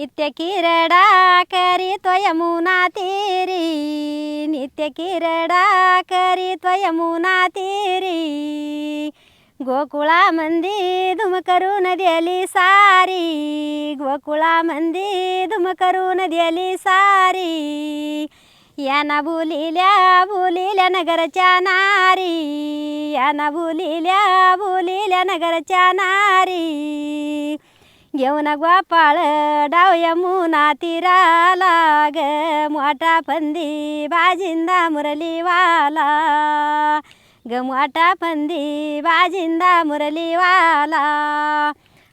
नित्य किरडा करीतो यमुना तीरी नित्य किरडा करीतो यमुना तीरी गोकुळा मंदी धुम करून दिली सारी गोकुळा मंदी धुम करून दिली सारी याना भुलिल्या बोलिल्या नगरच्या नारी याना भुलिल्या भुलिल्या नगरच्या नारी घेऊन गोपाळ डाव यमुना तीराला ग मोठा फंदी बाजिंदा मुरलीवाला. ग मोठा फंदी बाजिंदा मुरलीवाला.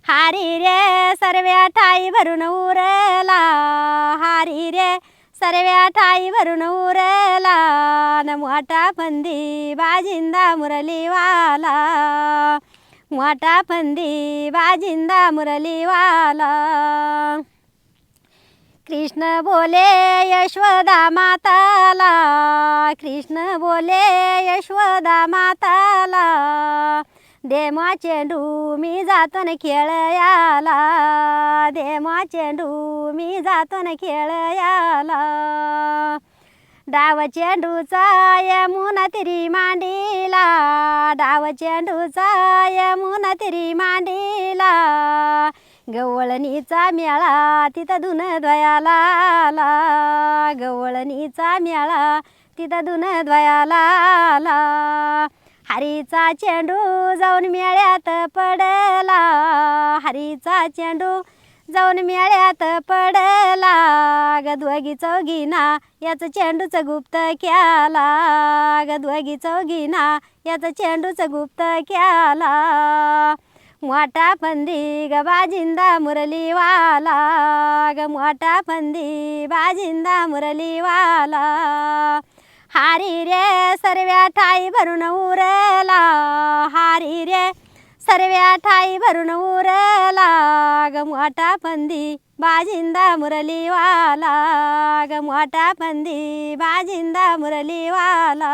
हारी रे सर्व्या ठाई भरून उरला. हारी रे सर्व्या ठाई भरून उरला. न मोठा फंदी बाजिंदा मुरलीवाला. मोठा फंदी बाजिंदा मुरलीवाला. कृष्ण बोले यशोदा माताला. कृष्ण बोले यशोदा माताला. देमा चेंडू मी जातो न खेळयाला. देमा चेंडू मी जातो न खेळयाला. डाव चेंडूचा यमुना तिरी मांडीला. डाव चेंडूचा यमुना तिरी मांडीला. गवळणीचा मेळा तिथं धुन द्वयाला आला. गवळणीचा मेळा तिथं धुन द्वयाला आला. हरीचा चेंडू जाऊन मेळ्यात पडला. हरीचा चेंडू जाऊन मेळ्यात पडला. ग दोघी चौघीना याचं चेंडूचं गुप्त क्याला ग दोघी चौघीना याचं चेंडूचं गुप्त क्याला मोठा फंदी ग बाजिंदा मुरलीवाला. ग मोठा फंदी बाजिंदा मुरलीवाला. हारी रे सर्व्या ठाई भरून उरला. हारी रे सर्व्या ठाई भरून उरला ग मोठा पंदी बाजिंदा मुरलीवाला. ग मोठा पंदी बाजिंदा मुरलीवाला.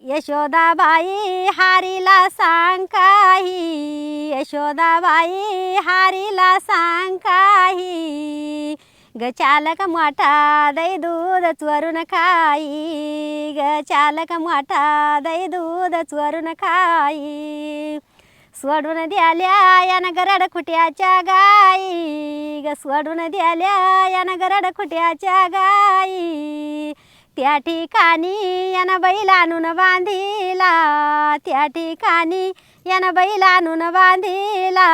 यशोदाबाई हारीला सांग काही. यशोदाबाई हारीला सांग काही. ग चालक मोठा दै दूध चोरून खाई. ग चालक मोठा दै दूध चोरून खाई. सोडून द्याल्या या गरड खुट्याच्या गाई. ग सोडून द्याल्या या गरड खुट्याच्या गाई. त्या ठिकाणी यानं बैल आणून बांधिला. त्या ठिकाणी यानं बैल आणून बांधिला.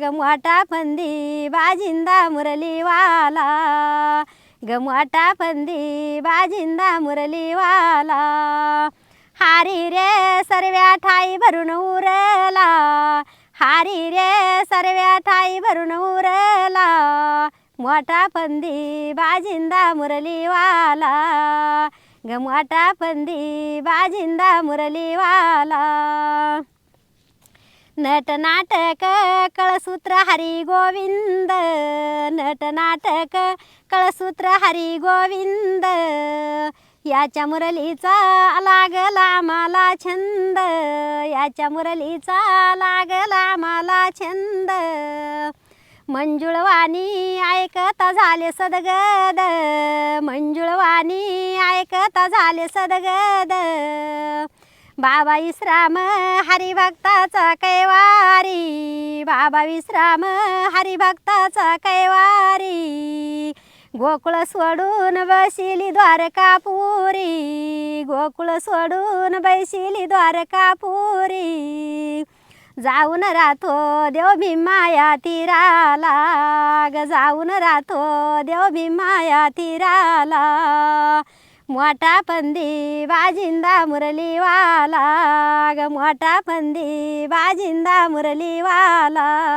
ग मोठा फंदी बाजिंदा मुरलीवाला. ग मोठा फंदी बाजिंदा मुरलीवाला. हारी रे सर्व्या ठाई भरून उरला. हारी रे सर्व्या ठाई भरून उरला. मोठा फंदी बाजिंदा मुरलीवाला. ग मोठा फंदी बाजिंदा मुरलीवाला. नटनाटक कळसूत्र हरी गोविंद. नटनाटक कळसूत्र हरी गोविंद. याच्या मुरलीचा लागला मला छंद. याच्या मुरलीचा लागला मला छंद. मंजुळवाणी ऐकता झाले सदगद. मंजुळवाणी ऐकता झाले सदगद. बाबा विश्राम हरिभक्ताचा कैवारी. बाबा विश्राम हरिभक्ताचा कैवारी. गोकुळ सोडून बसिली द्वारकापुरी. गोकुळ सोडून बैसिली द्वारकापुरी. जाऊन राहतो देव भीमाया तीराला. ग जाऊन राहतो देव भीमाया तीराला. मोठा पंदी बाजिंदा मुरलीवाला. ग मोठा पंदी बाजिंदा मुरलीवाला.